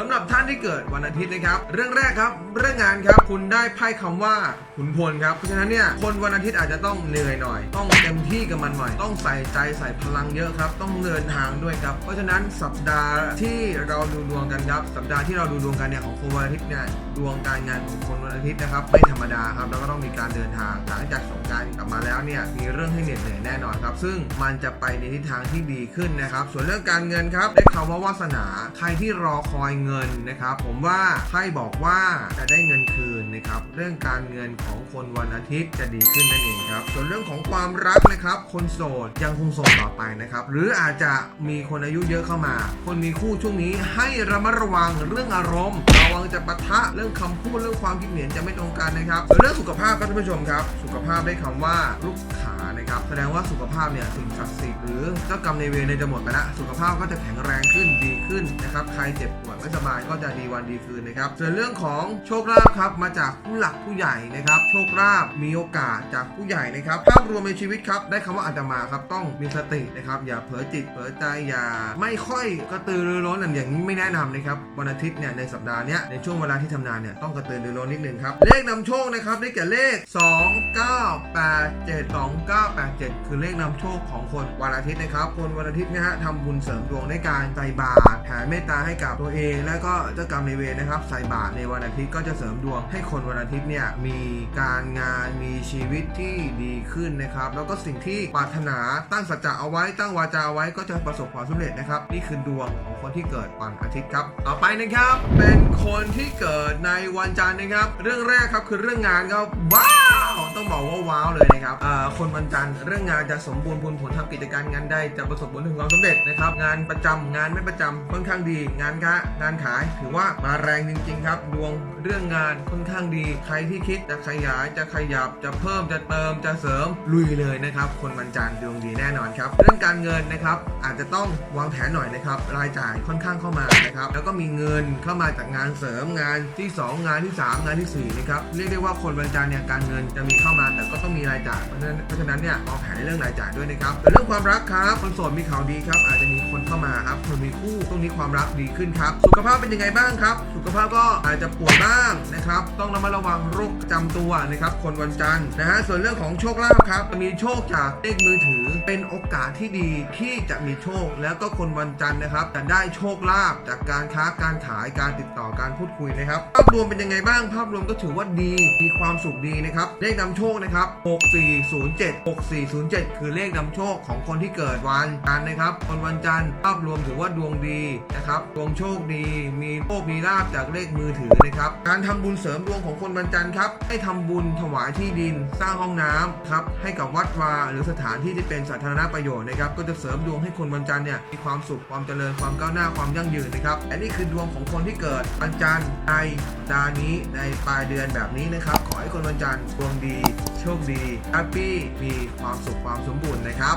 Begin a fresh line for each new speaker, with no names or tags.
สำหรับท่านที่เกิดวันอาทิตย์นะครับ เรื่องแรกครับ เรื่องงานครับ คุณได้ไพ่คำว่าขุนพลครับ เพราะฉะนั้นเนี่ยคนวันอาทิตย์อาจจะต้องเหนื่อยหน่อย ต้องเต็มที่กับมันหน่อย ต้องใส่ใจใส่พลังเยอะครับ ต้องเดินทางด้วยครับ เพราะฉะนั้นสัปดาห์ที่เราดูดวงกันครับ สัปดาห์ที่เราดูดวงกันเนี่ยของคนวันอาทิตย์เนี่ยดวงการงานของคนวันอาทิตย์นะครับไม่ธรรมดาครับแล้วก็ต้องมีการเดินทางหลังจากสงการกลับมาแล้วเนี่ยมีเรื่องให้เหน็ดเหนื่อยแน่นอนครับ ซึ่งมันจะไปในทิศทางที่ดีขึ้นนะครับ ส่วนเรื่องการเงินครับได้คำว่าวาสนาใครที่รอคอยเงินนะครับ ผมว่าไพ่บอกว่าจะได้เงินคืนนะครับ เรื่องการเงินของคนวันอาทิตย์จะดีขึ้นนั่นเองครับ ส่วนเรื่องของความรักนะครับ คนโสดยังคงโสดต่อไปนะครับ หรืออาจจะมีคนอายุเยอะเข้ามา คนมีคู่ช่วงนี้ให้ระมัดระวังเรื่องอารมณ์ ระวังจะปะทะเรื่องคำพูดเรื่องความคิดเห็นจะไม่ตรงกันนะครับ ส่วนเรื่องสุขภาพครับท่านผู้ชมครับ สุขภาพได้คำว่าลูกขานะครับ แสดงว่าสุขภาพเนี่ยสิ่งศักดิ์สิทธิ์หรือเจ้ากรรมในเวรเนี่ยจะหมดไปละสุขภาพก็จะแข็งแรงขึ้นดีขึ้นนะครับ ใครเจ็บป่วยไม่สบายก็จะดีวันดีคืนนะครับส่วนเรื่องของโชคลาภครับมาจากผู้หลักผู้ใหญ่นะครับ โชคลาภมีโอกาสจากผู้ใหญ่นะครับภาพรวมในชีวิตครับได้คำว่าอาตมาครับต้องมีสตินะครับอย่าเผลอจิตเผลอใจอย่า ไม่ค่อยกระตือรือร้นอย่างนี้ไม่แนะนำนะครับวันอาทิตย์เนี่ยในสัปดาห์เนี้ยในช่วงเวลาที่ทำงานเนี่ยต้องกระตือรือร้นนิดนึงครับเลขนำโชคนะครับได้แก่เลข 2 9 8 7 2 9 8 7 คือเลขนำโชคของคนวันอาทิตย์นะครับคนวันอาทิตย์นะฮะทำบุญเสริมดวงในการใส่บาตรแผ่เมตตาให้กับตัวเองและก็เจ้ากรรมในเวรนะครับใส่บาตรในวันอาทิตย์ก็จะเสริมดวงให้คนวันอาทิตย์เนี่ยมีการงานมีชีวิตที่ดีขึ้นนะครับ แล้วก็สิ่งที่ปรารถนาตั้งสัจจะเอาไว้ตั้งวาจาเอาไว้ก็จะประสบความสำเร็จนะครับ นี่คือดวงของคนที่เกิดวันอาทิตย์ครับต่อไปนะครับ เป็นคนที่เกิดในวันจันทร์นะครับ เรื่องแรกครับคือเรื่องงานครับว้า ต้องบอกว่าว้าวเลยนะครับคนวันจันทร์เรื่องงานจะสมบูรณ์พูนผลทำกิจการงานได้จะประสบผลถึงความสำเร็จนะครับงานประจำงานไม่ประจำค่อนข้างดี งานค้างานขาย ถือว่ามาแรงจริงๆครับดวงเรื่องงานค่อนข้างดี ใครที่คิดจะขยายจะขยับจะเพิ่มจะเติมจะเสริมลุยเลยนะครับคนวันจันทร์ดวงดีแน่นอนครับเรื่องการเงินนะครับอาจจะต้องวางแผนหน่อยนะครับรายจ่ายค่อนข้างเข้ามานะครับแล้วก็มีเงินเข้ามาจากงานเสริมงานที่ 2 งานที่ 3 งานที่4นะครับเรียกได้ว่าคนวันจันทร์เนี่ยการเงินจะมีเข้ามา แต่ก็ต้องมีรายจ่ายเพราะฉะนั้นเพราะฉะนั้นเนี่ยวางแผนในเรื่องรายจ่ายด้วยนะครับแต่เรื่องความรักครับคนโสดมีข่าวดีครับอาจจะมีคนเข้ามาครับคนมีคู่ตรงนี้ความรักดีขึ้นครับ สุขภาพเป็นยังไงบ้างครับ สุขภาพก็อาจจะปวยบ้างนะครับ ต้องระมัดระวังโรคประจำตัวนะครับ คนวันจันทร์นะฮะส่วนเรื่องของโชคลาภครับมีโชคจากเลขมือถือ เป็นโอกาสที่ดีที่จะมีโชค แล้วก็คนวันจันทร์นะครับจะได้โชคลาภจากการค้าการขายการติดต่อการพูดคุยนะครับ ภาพรวมเป็นยังไงบ้าง ภาพรวมก็ถือว่าดีมีความสุขดีนะครับเลขนำโชคนะครับ 6407 6407 คือเลขนำโชคของคนที่เกิดวันจันทร์นะครับคนวันจันทร์ภาพรวมถือว่าดวงดีนะครับดวงโชคดี มีโชคมีลาบจากเลขมือถือนะครับ การทำบุญเสริมดวงของคนวันจันทร์ครับ ให้ทำบุญถวายที่ดินสร้างห้องน้ำครับให้กับวัดวาหรือสถานที่ที่เป็นสาธารณประโยชน์นะครับ ก็จะเสริมดวงให้คนวันจันทร์เนี่ยมีความสุขความเจริญความก้าวหน้าความยั่งยืนนะครับและนี่คือดวงของคนที่เกิดวันจันทร์ในดานี้ในปลายเดือนแบบนี้นะครับ ขอให้คนวันจันทร์ดวงดีโชคดีแฮปปี้มีความสุขความสมบูรณ์นะครับ